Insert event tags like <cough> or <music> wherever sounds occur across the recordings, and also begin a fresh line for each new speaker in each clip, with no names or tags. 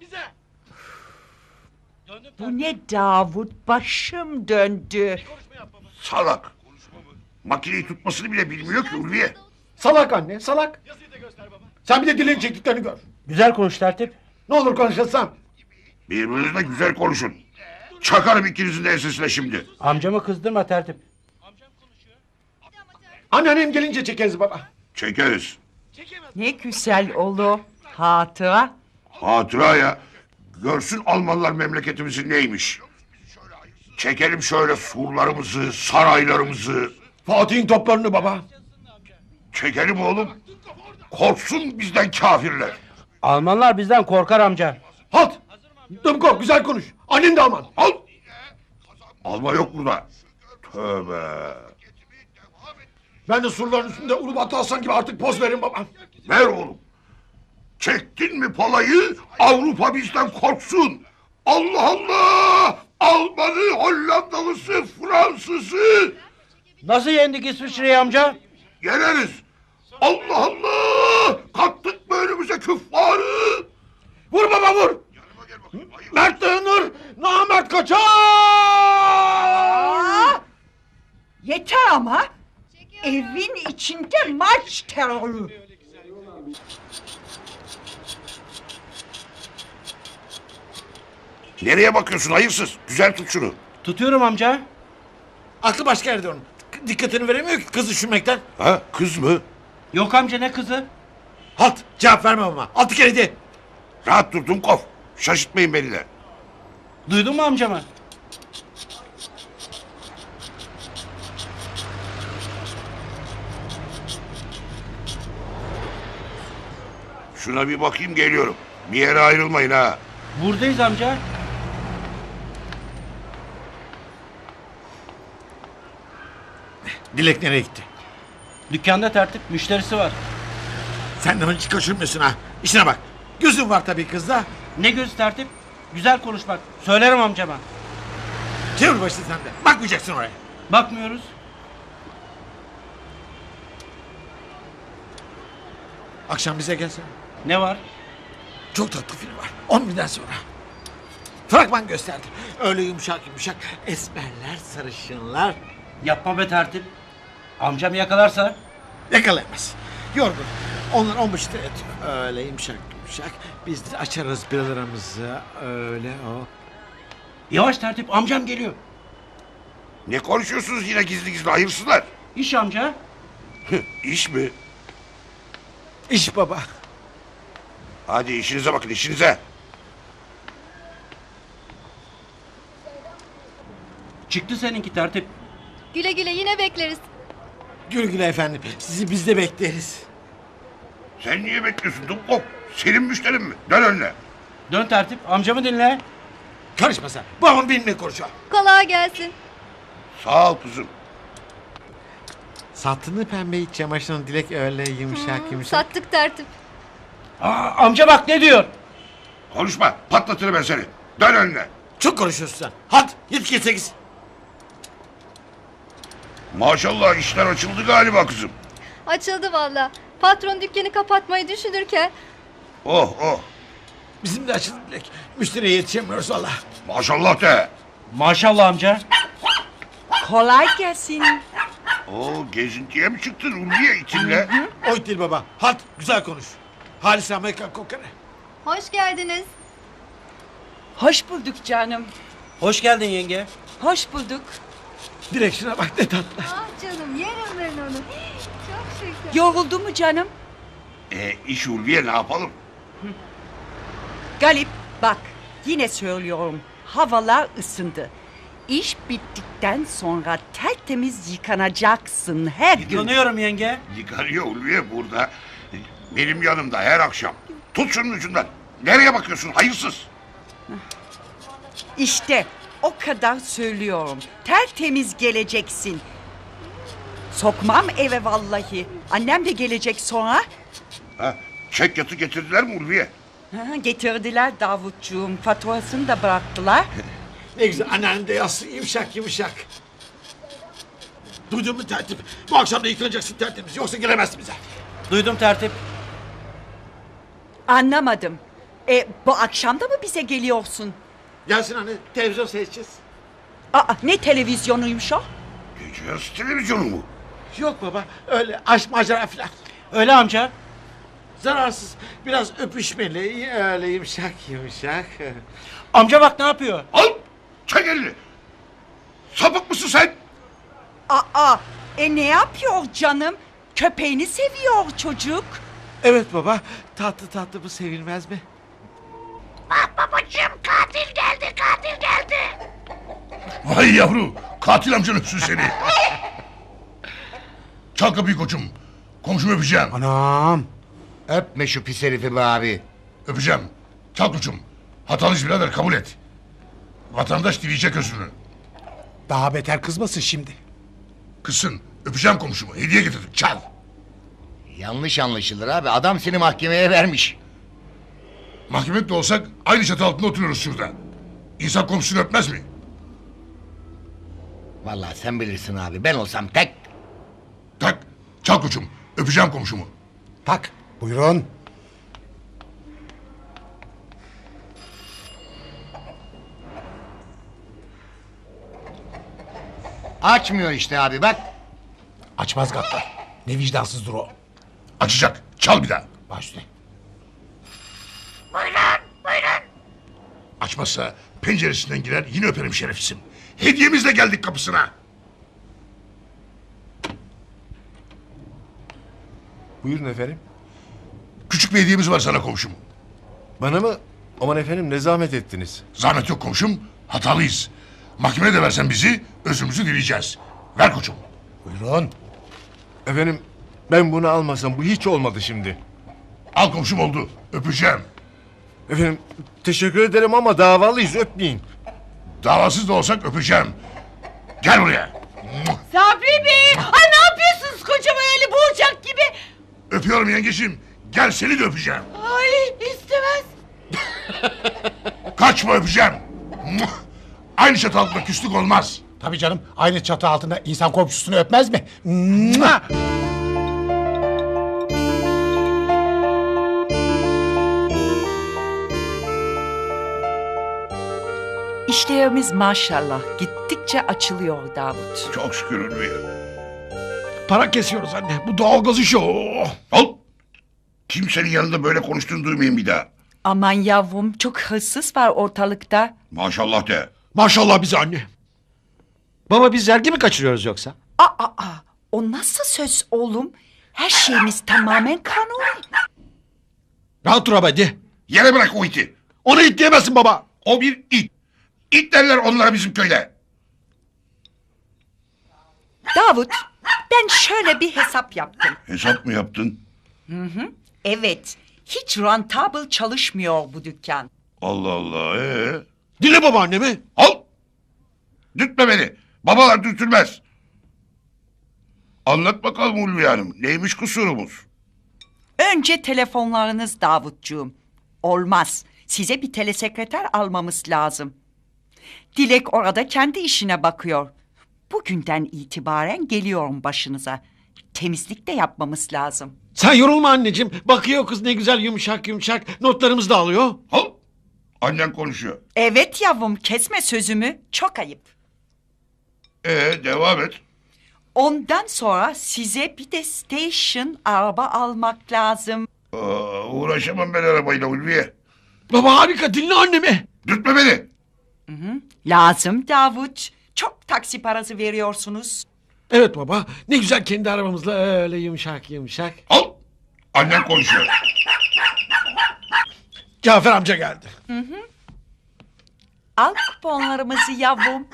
bize. Döndüm
Bu ne Davut? Başım döndü.
konuşma.
Salak. Makineyi tutmasını bile bilmiyor ki Ulviye.
Salak anne salak.
Yazıyı da göster baba.
Sen bir de dilin çektiklerini gör.
Güzel konuş tertip.
Ne olur konuşasam.
Birbirinizle güzel konuşun. Çakarım ikinizin de ensesine şimdi.
Amcamı kızdırma tertip.
Amcam konuşuyor.
Anneannem gelince çekeriz baba.
Çekeriz.
Çekemez.
Ne güzel olur. Hatıra.
Hatıra ya. Görsün Almanlar memleketimizin neymiş. Çekelim şöyle surlarımızı, saraylarımızı.
Fatih'in toplarını baba.
Çekelim oğlum. Korksun bizden kafirler.
Almanlar bizden korkar amca.
Halt. Dımko güzel konuş. Annen de Alman.
Al. Alma yok burada. Tövbe.
Ben de surların üstünde Ulubatlı Hasan gibi artık poz veririm baba.
Ver oğlum. Çektin mi palayı Avrupa bizden korksun. Allah Allah! Almanı, Hollandalısı, Fransızı
Nasıl yendik İsviçre'yi amca?
yeneriz. Allah Allah! Kattık mı önümüze küffarı?
Vur baba vur. Mert dayanır. Namert kaçar.
Yeter ama. Evin içinde maç terörü.
Nereye bakıyorsun hayırsız? Güzel tut şunu.
Tutuyorum amca.
Aklı başka yerde onun. Dikkatini veremiyor ki kız düşünmekten.
Ha kız mı?
Yok amca ne kızı?
Halt. Cevap verme baba. Altı kere de.
Rahat dur Dumkov. Şaşırtmayın beni de.
Duydun mu amcamı?
Şuna bir bakayım geliyorum. Bir yere ayrılmayın ha.
Buradayız amca.
Dilek nereye gitti?
Dükkanda tertip müşterisi var.
Sen de hiç kaçırmıyorsun ha. İşine bak. Gözün var tabii kızda.
Ne göz tertip? Güzel konuş bak. Söylerim amcama.
Çevir başını sen de. Bakmayacaksın oraya.
Bakmıyoruz.
Akşam bize gelsene.
Ne var?
Çok tatlı film var. 11'den sonra. Fragman gösterdi. Öyle yumuşak yumuşak. Esmerler, sarışınlar.
Yapma be tertip. Amcam yakalarsa.
Yakalayamaz. Yorgun. Onlar on buçukta yatıyor. Öyle yumuşak yumuşak. Biz de açarız biralarımızı. Öyle o.
Yavaş tertip amcam geliyor.
Ne konuşuyorsunuz yine gizli gizli hayırsızlar?
İş amca.
İş mi?
İş baba.
Hadi işinize bakın işinize.
Çıktı seninki tertip.
Güle güle yine bekleriz.
Güle güle efendim. Sizi biz de bekleriz.
Sen niye bekliyorsun Dumkov? Senin müşterin mi? Dön önüne.
Dön tertip amcamı dinle.
Karışma sen. Babam benimle konuşuyor.
Kolay gelsin.
Sağ ol kızım.
Sattın pembe iç çamaşırını Dilek öyle yumuşak yumuşak.
Sattık tertip.
Aa, amca bak ne diyor.
Konuşma patlatırım ben seni. Dön önüne.
Çok konuşuyorsun sen. Hadi yetki sekiz.
Maşallah işler açıldı galiba kızım.
Açıldı valla. Patron dükkanı kapatmayı düşünürken
Oh oh.
Bizim de açıldı Dilek. Müşteriye yetişemiyoruz valla.
Maşallah de.
Maşallah amca.
Kolay gelsin.
Oo gezintiye mi çıktın Ulviye itimle?
Oy değil baba. Halt güzel konuş. Halis Amerikan kokarı.
hoş geldiniz.
Hoş bulduk canım.
Hoş geldin yenge.
Hoş bulduk.
Dilek şuna bak ne tatlı.
Ah canım yerim ben onu. Çok şeker.
Yoruldu mu canım?
E iş Ulviye ne yapalım?
Galip bak yine söylüyorum. Havalar ısındı. İş bittikten sonra tertemiz yıkanacaksın her gün.
Yıkanıyorum yenge.
Yıkanıyor Ulviye burada. Benim yanımda her akşam. Tut şunun ucundan. Nereye bakıyorsun hayırsız?
İşte o kadar söylüyorum. Tertemiz geleceksin. Sokmam eve vallahi. Annem de gelecek sonra.
Ha, çek yatı getirdiler mi Ulviye?
Ha, getirdiler Davutcuğum. Faturasını da bıraktılar.
Ne güzel anneannem de yazsın yumuşak yumuşak. Duydun mu tertip? Bu akşam da yıkanacaksın tertemiz. Yoksa gelemezsin bize.
Duydum tertip.
Anlamadım. E, bu akşam da mı bize geliyorsun?
Gelsin anne televizyon seyredeceğiz.
Aa, ne televizyonuymuş o?
Gece yarısı televizyonu mu?
Yok baba öyle aşk macera falan.
Öyle amca.
Zararsız biraz öpüşmeli öyle yumuşak yumuşak.
Amca bak ne yapıyor?
Al! Çek elini! Sapık mısın sen?
Aa, e ne yapıyor canım? Köpeğini seviyor çocuk.
Evet baba tatlı tatlı bu sevilmez mi?
Vay yavru! Katil amcan öpsün seni. Çal kapıyı koçum. Komşumu öpeceğim.
Anam. Öpme şu pis herifi be abi.
Öpeceğim. Çal koçum. Hatalıyız birader kabul et. Vatandaş dileyecek özünü.
Daha beter kızmasın şimdi.
Kızsın. Öpeceğim komşumu. Hediye getirdim. Çal.
Yanlış anlaşılır abi. Adam seni mahkemeye vermiş.
Mahkemede olsak aynı çatı altında oturuyoruz şurada. İnsan komşusunu öpmez mi?
Vallahi sen bilirsin abi. Ben olsam tek.
Tak. Çal koçum. Öpeceğim komşumu.
Tak. Buyurun. Açmıyor işte abi bak.
Açmaz gaddar. Ne vicdansızdır o.
Açacak. Çal bir daha.
Baş üstüne.
Açmazsa penceresinden girer yine öperim şerefsizim. Hediyemizle geldik kapısına.
Buyurun efendim.
Küçük bir hediyemiz var sana komşum.
Bana mı? Aman efendim ne zahmet ettiniz.
Zahmet yok komşum. Hatalıyız. Mahkemeye de versen bizi özümüzü dileyeceğiz. Ver koçum.
Buyurun.
Efendim ben bunu almasam bu hiç olmadı şimdi.
Al komşum oldu. Öpeceğim.
Efendim teşekkür ederim ama davalıyız öpmeyin.
Davasız da olsak öpeceğim. Gel buraya.
Sabri Bey! Ay ne yapıyorsunuz kocama öyle boğacak gibi?
Öpüyorum yengeciğim. Gel seni de öpeceğim.
Ay istemez.
Kaçma öpeceğim. Aynı çatı altında küslük olmaz.
Tabii canım aynı çatı altında insan komşusunu öpmez mi? Mua!
İşlerimiz maşallah gittikçe açılıyor Davut.
Çok şükür Ulviye.
Para kesiyoruz anne bu doğalgaz işi o.
Al. Kimsenin yanında böyle konuştuğunu duymayayım bir daha.
Aman yavrum çok hırsız var ortalıkta.
Maşallah de.
Maşallah bize anne. Baba biz vergi mi kaçırıyoruz yoksa?
Aa, aa, o nasıl söz oğlum? Her şeyimiz tamamen kanuni.
Rahat dur abi hadi.
Yere bırak o iti.
Onu itleyemezsin baba.
O bir it. İt derler onlara bizim köyde.
Davut ben şöyle bir hesap yaptım.
Hesap mı yaptın?
Evet hiç rentable çalışmıyor bu dükkan.
Allah Allah. Ee?
Dinle babaannemi.
Al. Dürtme beni. Babalar dürtülmez. Anlat bakalım Ulviye Hanım. Neymiş kusurumuz?
Önce telefonlarınız Davutcuğum. Olmaz. Size bir telesekreter almamız lazım. Dilek orada kendi işine bakıyor. Bugünden itibaren geliyorum başınıza. Temizlik de yapmamız lazım.
Sen yorulma anneciğim. Bakıyor kız ne güzel yumuşak yumuşak. Notlarımızı da alıyor.
Al. Annen konuşuyor.
Evet yavrum kesme sözümü. Çok ayıp.
Ee devam et.
Ondan sonra size bir de station araba almak lazım.
Aa, uğraşamam ben arabayla Ulviye.
Baba harika dinle annemi.
Dürtme beni.
Lazım Davut. Çok taksi parası veriyorsunuz.
Evet baba ne güzel kendi arabamızla öyle yumuşak yumuşak.
Al. Annen konuşuyor.
Cafer amca geldi.
Al kuponlarımızı yavrum.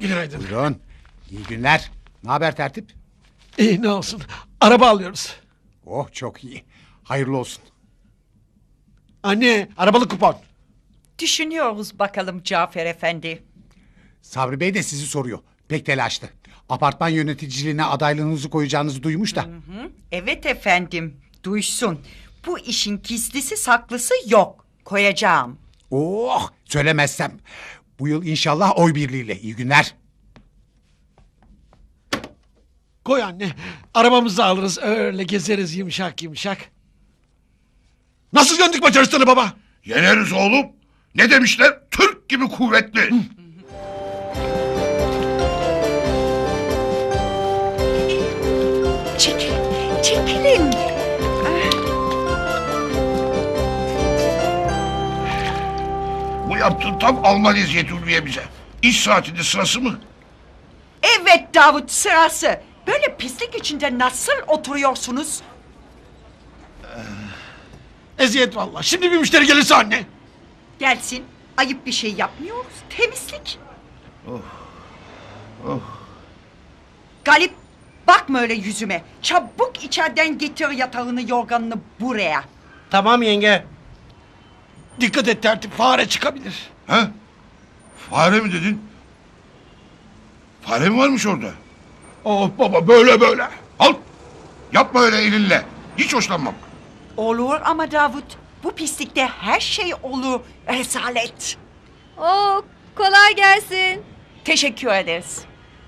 Günaydın.
Buyurun. İyi günler. Ne haber tertip?
İyi ne olsun. Araba alıyoruz.
Oh çok iyi. Hayırlı olsun.
Anne arabalı kupon.
Düşünüyoruz bakalım Cafer Efendi.
Sabri Bey de sizi soruyor. Pek telaşlı. Apartman yöneticiliğine adaylığınızı koyacağınızı duymuş da.
Evet efendim. Duysun. Bu işin gizlisi saklısı yok. Koyacağım.
Oh söylemezsem. Bu yıl inşallah oy birliğiyle. İyi günler.
Koy anne. Arabamızı alırız öyle gezeriz yumuşak yumuşak.
Nasıl yendik Macaristan'ı baba?
Yeneriz oğlum. Ne demişler? Türk gibi kuvvetli.
Çekilin, çekilin.
Bu yaptığın tam Alman eziyeti Ulviye bize. İş saatinde sırası mı?
Evet Davut sırası. Böyle pislik içinde nasıl oturuyorsunuz?
Eziyet vallahi. Şimdi bir müşteri gelirse anne.
Gelsin. Ayıp bir şey yapmıyoruz. Temizlik. Galip bakma öyle yüzüme. Çabuk içeriden getir yatağını yorganını buraya.
Tamam yenge.
Dikkat et tertip fare çıkabilir.
He? Fare mi dedin? Fare mi varmış orada?
Oh baba böyle böyle.
Al. Yapma öyle elinle. Hiç hoşlanmam.
Olur ama Davut. Bu pislikte her şey olur. Rezalet.
Oo, kolay gelsin.
Teşekkür ederiz.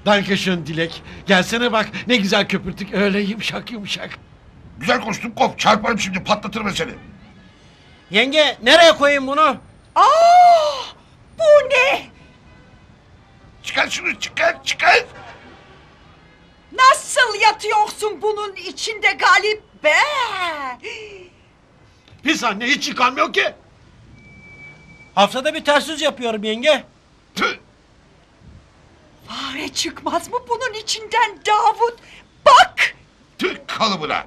Dankeschön Dilek. Gelsene bak ne güzel köpürtük öyle yumuşak yumuşak.
Güzel konuştun kop. Çarparım şimdi patlatırım seni.
Yenge nereye koyayım bunu?
Aa, bu ne?
Çıkar şunu çıkar çıkar.
Nasıl yatıyorsun bunun içinde Galip be?
Pis anne hiç yıkanmıyor ki.
Haftada bir ters yüz yapıyorum yenge.
Tüh.
Fare çıkmaz mı bunun içinden Davut? Bak!
Tüh kalıbına.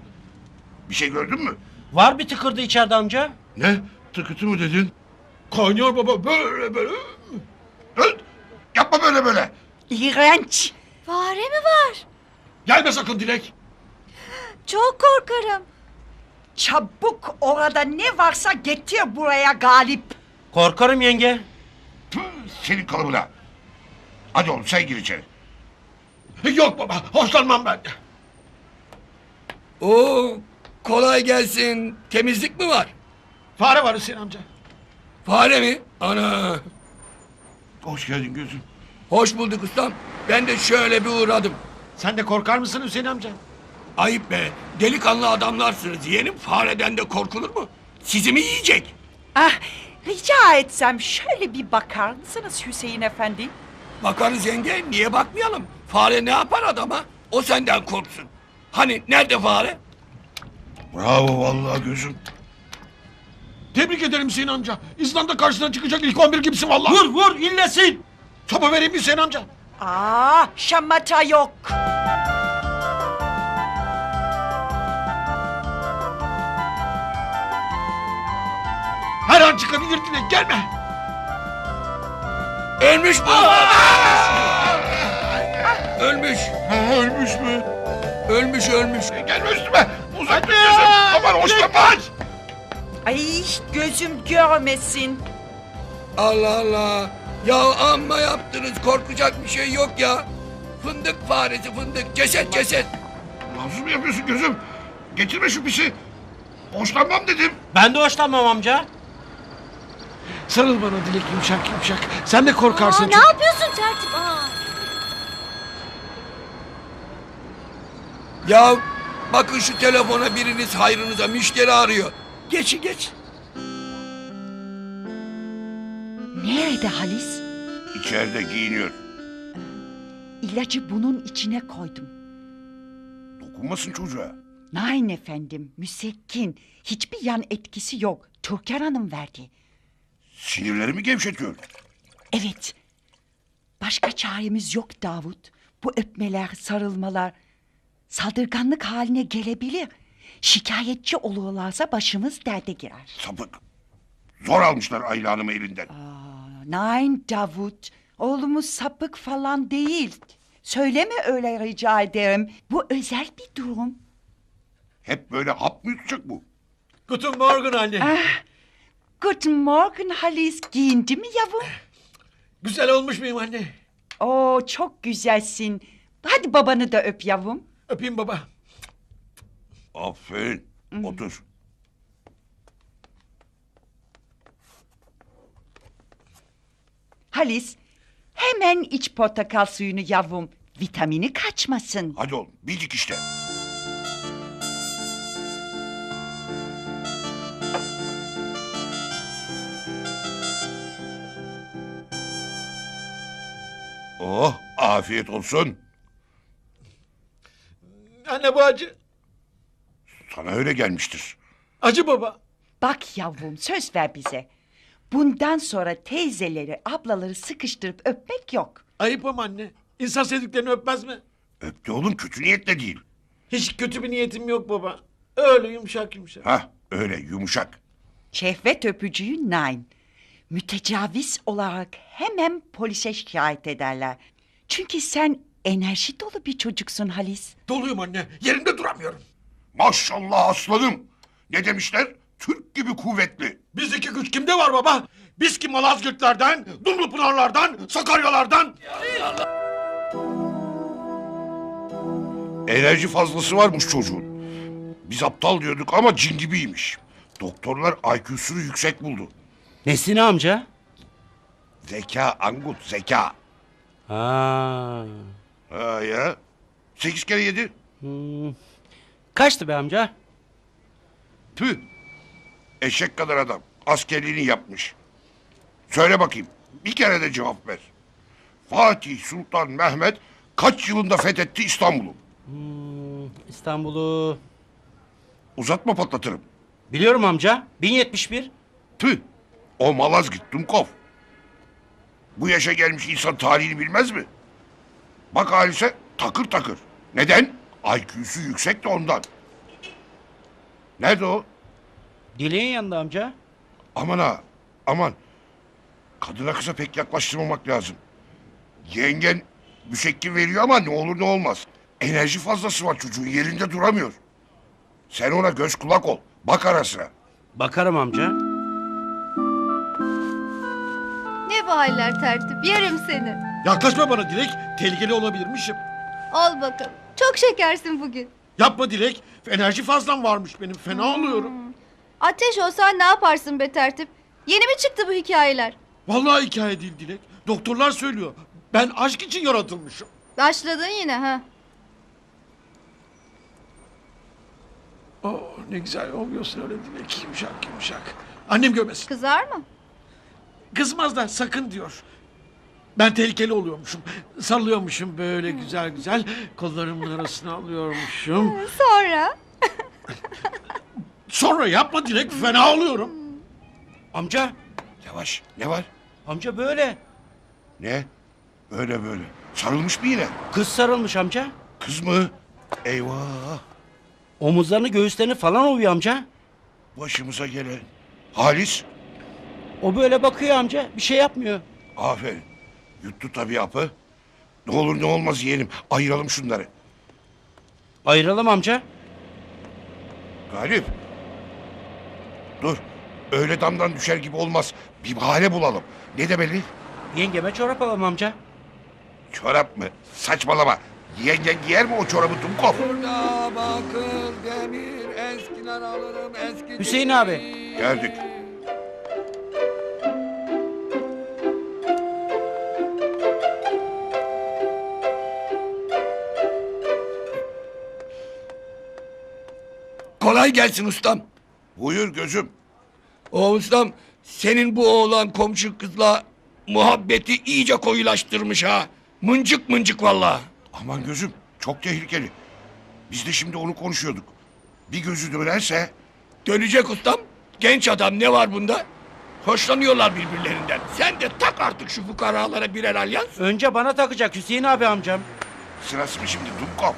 Bir şey gördün mü?
Var bir tıkırdı içeride amca.
Ne? Tıkıtı mı dedin?
Kaynıyor baba böyle böyle.
Öl. Yapma böyle böyle.
İğrenç.
Fare mi var?
Gelme sakın Dilek.
Çok korkarım.
Çabuk orada ne varsa getir buraya Galip.
Korkarım yenge.
Tüh, senin kalıbına. Hadi oğlum sen gir içeri.
Yok baba hoşlanmam ben.
Oo, kolay gelsin. Temizlik mi var?
Fare var Hüseyin amca.
Fare mi? Ana.
Hoş geldin gözüm.
Hoş bulduk ustam. Ben de şöyle bir uğradım.
Sen de korkar mısın Hüseyin amca?
Ayıp be. Delikanlı adamlarsınız. Yeğenim fareden de korkulur mu? Sizi mi yiyecek?
Ah, rica etsem şöyle bir bakar mısınız Hüseyin Efendi?
Bakarız yenge. Niye bakmayalım? Fare ne yapar adama? O senden korksun. Hani nerede fare?
Bravo vallahi gözüm.
Tebrik ederim Hüseyin amca. İzlanda karşısına çıkacak ilk 11 gibisin vallahi.
Vur vur illesin.
Sopa vereyim mi Hüseyin amca?
Aa, şamata yok.
Her an çıkabilir Dilek gelme.
Ölmüş mü? ölmüş.
Ha, ölmüş mü?
Ölmüş ölmüş.
Gelme üstüme. Uzak dur gözüm. Aman hoşlanma.
Ay gözüm görmesin.
Allah Allah. Ya amma yaptınız. Korkacak bir şey yok ya. Fındık faresi fındık. Ceset ceset.
Nasıl mı yapıyorsun gözüm? Getirme şu pisi. Hoşlanmam dedim.
Ben de hoşlanmam amca.
Sarıl bana Dilek yumuşak yumuşak. Sen de korkarsın
Aa, ne yapıyorsun tertip? Aa.
Ya bakın şu telefona biriniz hayrınıza müşteri arıyor. Geçi geç.
Nerede Halis?
İçeride giyiniyor.
İlacı bunun içine koydum.
Dokunmasın çocuğa.
Nein efendim, müsekkin. Hiçbir yan etkisi yok. Türkan Hanım verdi.
Sinirlerimi gevşetiyor.
Evet. Başka çaremiz yok Davut. Bu öpmeler, sarılmalar saldırganlık haline gelebilir. Şikayetçi olurlarsa başımız derde girer.
Sapık. Zor almışlar Ayla Hanım'ı elinden.
Nein Davut. Oğlumuz sapık falan değil. Söyleme öyle rica ederim. Bu özel bir durum.
Hep böyle hap mı yutacak bu?
Guten Morgen anne.
Guten Morgen Halis. Giyindi mi yavrum?
Güzel olmuş muyum anne?
Oo çok güzelsin. Hadi babanı da öp yavrum.
Öpeyim baba.
Aferin. Otur.
Halis hemen iç portakal suyunu yavrum. Vitamini kaçmasın.
Hadi oğlum bildik işte. Oh afiyet olsun.
Anne bu acı.
Sana öyle gelmiştir.
Acı baba.
Bak yavrum söz ver bize. Bundan sonra teyzeleri, ablaları sıkıştırıp öpmek yok.
Ayıp ama anne. İnsan sevdiklerini öpmez mi?
Öptü oğlum kötü niyetle değil.
Hiç kötü bir niyetim yok baba. Öyle yumuşak yumuşak.
Hah öyle yumuşak.
Şehvet öpücüğü nine. Mütecaviz olarak hemen polise şikayet ederler. Çünkü sen enerji dolu bir çocuksun Halis.
Doluyum anne. Yerimde duramıyorum.
Maşallah aslanım. Ne demişler? Türk gibi kuvvetli.
Bizdeki güç kimde var baba? Biz ki Malazgirtlerden, Dumlupınarlardan, Sakaryalardan.
Enerji fazlası varmış çocuğun. Biz aptal diyorduk ama cin gibiymiş. Doktorlar IQ'sunu yüksek buldu.
Nesine amca?
Zeka Angut zeka.
Ha.
Ha ya. Sekiz kere yedi.
Kaçtı be amca?
Tüh. Eşek kadar adam. Askerliğini yapmış. Söyle bakayım. Bir kere de cevap ver. Fatih Sultan Mehmet kaç yılında fethetti İstanbul'u?
İstanbul'u...
Uzatma patlatırım.
Biliyorum amca. 1071.
Tüh. O Malazgirt Dumkov. Bu yaşa gelmiş insan tarihini bilmez mi? Bak Halis'e takır takır. Neden? IQ'su yüksek de ondan. Nerede o?
Dileğin yanında amca.
Aman ha. Aman. Kadına kıza pek yaklaştırmamak lazım. Yengen müşekkil veriyor ama ne olur ne olmaz. Enerji fazlası var çocuğun yerinde duramıyor. Sen ona göz kulak ol. Bak ara sıra.
Bakarım amca.
Haller tertip yerim seni.
Yaklaşma bana Dilek. Tehlikeli olabilirmişim.
Al bakalım. Çok şekersin bugün.
Yapma Dilek. Enerji fazlam varmış benim. Fena oluyorum.
Ateş olsan ne yaparsın be tertip? Yeni mi çıktı bu hikayeler?
Vallahi hikaye değil Dilek. Doktorlar söylüyor. Ben aşk için yaratılmışım.
Başladın yine ha.
Oh ne güzel oluyorsun öyle Dilek. Yumuşak yumuşak. Annem görmesin.
Kızar mı?
Kızmaz da sakın diyor. Ben tehlikeli oluyormuşum. Sarılıyormuşum böyle güzel güzel. Kollarımın arasına alıyormuşum. <laughs>
Sonra? <laughs>
Sonra yapma Dilek fena oluyorum.
Amca.
Yavaş. Ne var?
Amca böyle.
Ne? Böyle böyle. Sarılmış mı yine?
Kız sarılmış amca.
Kız mı? Eyvah.
Omuzlarını göğüslerini falan ovuyor amca.
Başımıza gelen. Halis.
O böyle bakıyor amca. Bir şey yapmıyor.
Aferin. Yuttu tabii apı. Ne olur ne olmaz yiyelim. Ayıralım şunları.
Ayıralım amca.
Galip. Dur. Öyle damdan düşer gibi olmaz. Bir bahane bulalım. Ne demeli?
Yengeme çorap alalım amca.
Çorap mı? Saçmalama. Yengen giyer mi o çorabı Dumkov?
Burada bakır, demir, eskiden alırım eski.
Hüseyin abi.
Geldik.
Kolay gelsin ustam.
Buyur gözüm.
O ustam senin bu oğlan komşu kızla muhabbeti iyice koyulaştırmış ha. Mıncık mıncık valla.
Aman gözüm. Çok tehlikeli. Biz de şimdi onu konuşuyorduk. Bir gözü dönerse...
Dönecek ustam. Genç adam ne var bunda? Hoşlanıyorlar birbirlerinden. Sen de tak artık şu fukaralara birer alyans.
Önce bana takacak Hüseyin abi amcam.
Sırası mı şimdi Dumkov?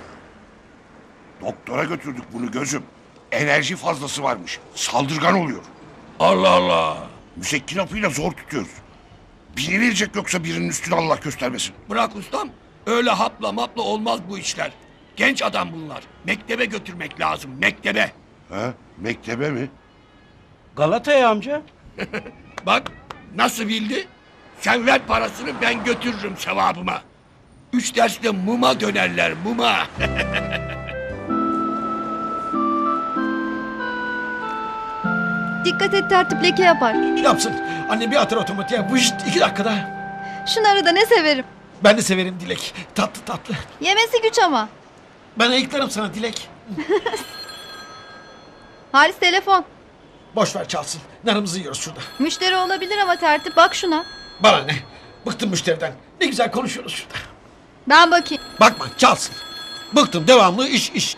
Doktora götürdük bunu gözüm. Enerji fazlası varmış. Saldırgan oluyor.
Allah Allah.
Müsekkin hapıyla zor tutuyoruz. Biri verecek yoksa birinin üstüne Allah göstermesin.
Bırak ustam. Öyle hapla mapla olmaz bu işler. Genç adam bunlar. Mektebe götürmek lazım. Mektebe.
Ha? Mektebe mi?
Galata'ya amca. <laughs>
Bak nasıl bildi? Sen ver parasını ben götürürüm sevabıma. Üç derste muma dönerler muma. <laughs>
Dikkat et tertip leke yapar.
Yapsın. Annem bir atar otomatiğe. Vışt iki dakikada.
Şunları da ne severim.
Ben de severim Dilek. Tatlı tatlı.
Yemesi güç ama.
Ben ayıklarım sana Dilek. <laughs>
Halis telefon.
Boş ver çalsın. Narımızı yiyoruz şurada.
Müşteri olabilir ama tertip bak şuna.
Bana ne? Bıktım müşteriden. Ne güzel konuşuyoruz şurada.
Ben bakayım.
Bakma çalsın. Bıktım devamlı iş iş.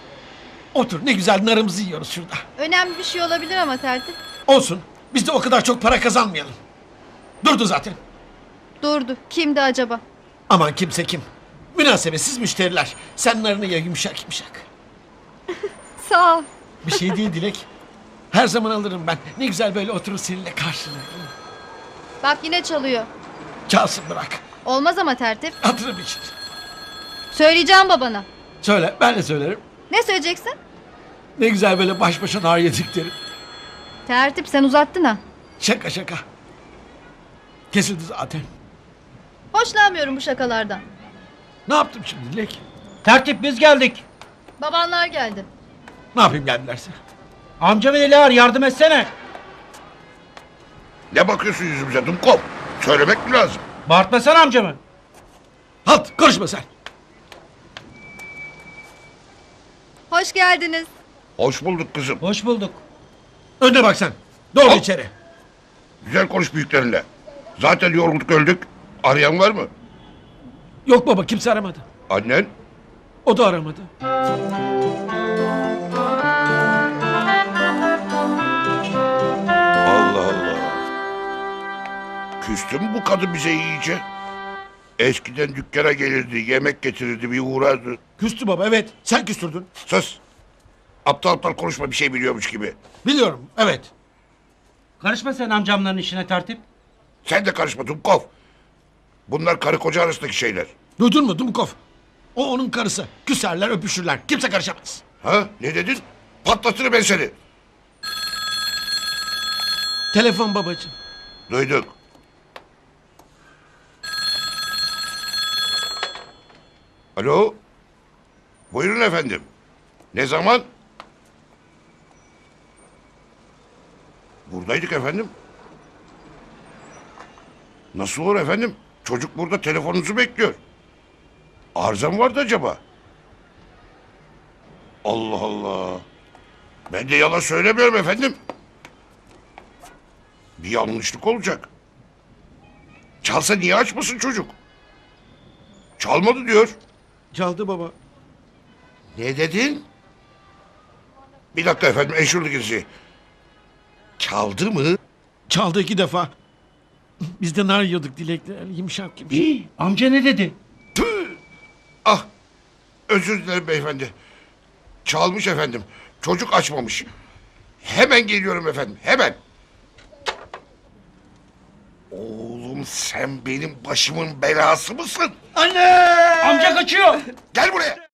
Otur ne güzel narımızı yiyoruz şurada.
Önemli bir şey olabilir ama tertip.
Olsun. Biz de o kadar çok para kazanmayalım. Durdu zaten.
Durdu. Kimdi acaba?
Aman kimse kim. Münasebetsiz müşteriler. Sen narını ye yumuşak yumuşak. <laughs>
Sağ ol.
Bir şey değil Dilek. Her zaman alırım ben. Ne güzel böyle oturur seninle karşılıklı.
Bak yine çalıyor.
Çalsın bırak.
Olmaz ama tertip.
Hatırım için.
Söyleyeceğim babana.
Söyle ben de söylerim.
Ne söyleyeceksin?
Ne güzel böyle baş başa nar yedik derim.
Tertip sen uzattın ha.
Şaka şaka. Kesildi zaten.
Hoşlanmıyorum bu şakalardan.
Ne yaptım şimdi Dilek?
Tertip biz geldik.
Babanlar geldi.
Ne yapayım geldilerse?
Amca ve Deli var yardım etsene.
Ne bakıyorsun yüzümüze Dumkov? Söylemek mi lazım?
Bağırtmasana amcamı.
Halt konuşma sen.
Hoş geldiniz.
Hoş bulduk kızım.
Hoş bulduk.
Önüne bak sen. Doğru
Al.
içeri.
Güzel konuş büyüklerinle. Zaten yorulduk öldük. Arayan var mı?
Yok baba kimse aramadı.
Annen?
O da aramadı.
Allah Allah. Küstü mü bu kadın bize iyice? Eskiden dükkana gelirdi, yemek getirirdi, bir uğrardı.
Küstü baba evet. Sen küstürdün.
Sus. Aptal aptal konuşma bir şey biliyormuş gibi.
Biliyorum evet.
Karışma sen amcamların işine tertip.
Sen de karışma Dumkov. Bunlar karı koca arasındaki şeyler.
Duydun mu Dumkov? O onun karısı. Küserler öpüşürler. Kimse karışamaz.
Ha? Ne dedin? Patlatırım ben seni.
Telefon babacığım.
Duyduk. Alo. Buyurun efendim. Ne zaman? Buradaydık efendim. Nasıl olur efendim? Çocuk burada telefonunuzu bekliyor. Arıza mı vardı acaba? Allah Allah. Ben de yalan söylemiyorum efendim. Bir yanlışlık olacak. Çalsa niye açmasın çocuk? Çalmadı diyor.
Çaldı baba.
Ne dedin? Bir dakika efendim eşurlu gizli. Çaldı mı?
Çaldı iki defa. Biz de nar yiyorduk dilekle. Yumuşak yumuşak.
Amca ne dedi?
Ah özür dilerim beyefendi. Çalmış efendim. Çocuk açmamış. Hemen geliyorum efendim hemen. Oğlum sen benim başımın belası mısın?
Anne!
Amca kaçıyor.
Gel buraya.